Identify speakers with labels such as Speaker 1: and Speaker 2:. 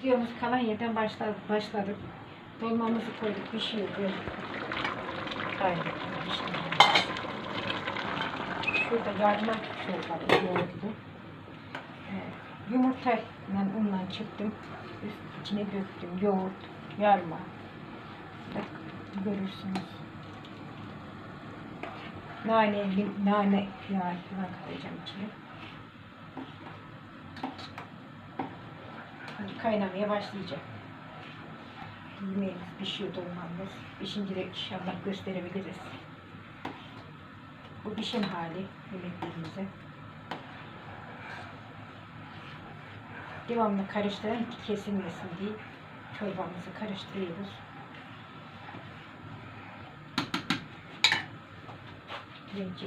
Speaker 1: Videomuz kalan yerden başladık. başladık. Dolmamızı koyduk, pişiyor böyle. Haydi. Şurada yarma çorba yoğurdu. Yumurtayla unla çıktım. Üst içine döktüm. Yoğurt, yarma. Bak görürsünüz. Nane, nane yağı falan katacağım içine. Hadi kaynamaya başlayacak. Yemeğimiz pişiyor dolmamız. Pişince inşallah gösterebiliriz. Bu pişen hali yemeklerimize. Devamlı karıştıran kesilmesin diye çorbamızı karıştırıyoruz. Önce